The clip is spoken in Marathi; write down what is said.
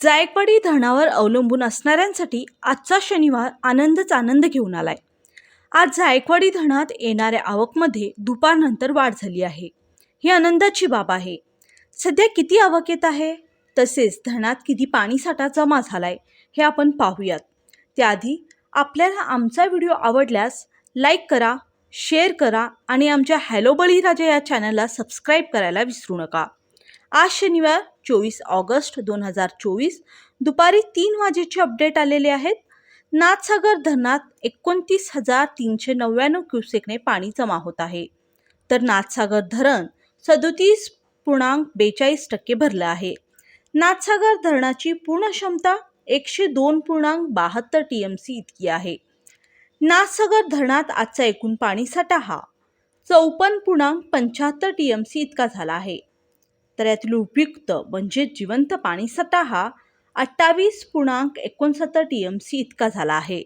जायकवाडी धरणावर अवलंबून असणाऱ्यांसाठी आजचा शनिवार आनंदच आनंद घेऊन आलाय. आज जायकवाडी धरणात येणाऱ्या आवकमध्ये दुपारनंतर वाढ झाली आहे. ही आनंदाची बाब आहे. सध्या किती आवक येत आहे? तसेच धरणात किती पाणीसाठा जमा झालाय हे आपण पाहूयात. त्याआधी आपल्याला आमचा व्हिडिओ आवडल्यास लाईक करा शेअर करा आणि आमच्या हॅलो बळीराजा या चॅनलला सबस्क्राईब करायला विसरू नका. आज शनिवार चोवीस ऑगस्ट दोन हजार चोवीस. दुपारी तीन वाजेचे अपडेट आलेले आहेत. नाथसागर धरणात एकोणतीस हजार तीनशे नव्याण्णव क्युसेकने पाणी जमा होत आहे. तर नाथसागर धरण सदोतीस पूर्णांक बेचाळीस टक्के भरलं आहे. नाथसागर धरणाची पूर्ण क्षमता एकशे दोन पूर्णांक बहात्तर टी एम सी इतकी आहे. नाथसागर धरणात आजचा एकूण पाणीसाठा हा चौपन्न पूर्णांक पंच्याहत्तर टी एम सी इतका झाला आहे. तर यातील उपयुक्त म्हणजे जिवंत पाणीसाठा हा अठ्ठावीस पूर्णांक एकोणसत्तर टी एम सी इतका झाला आहे.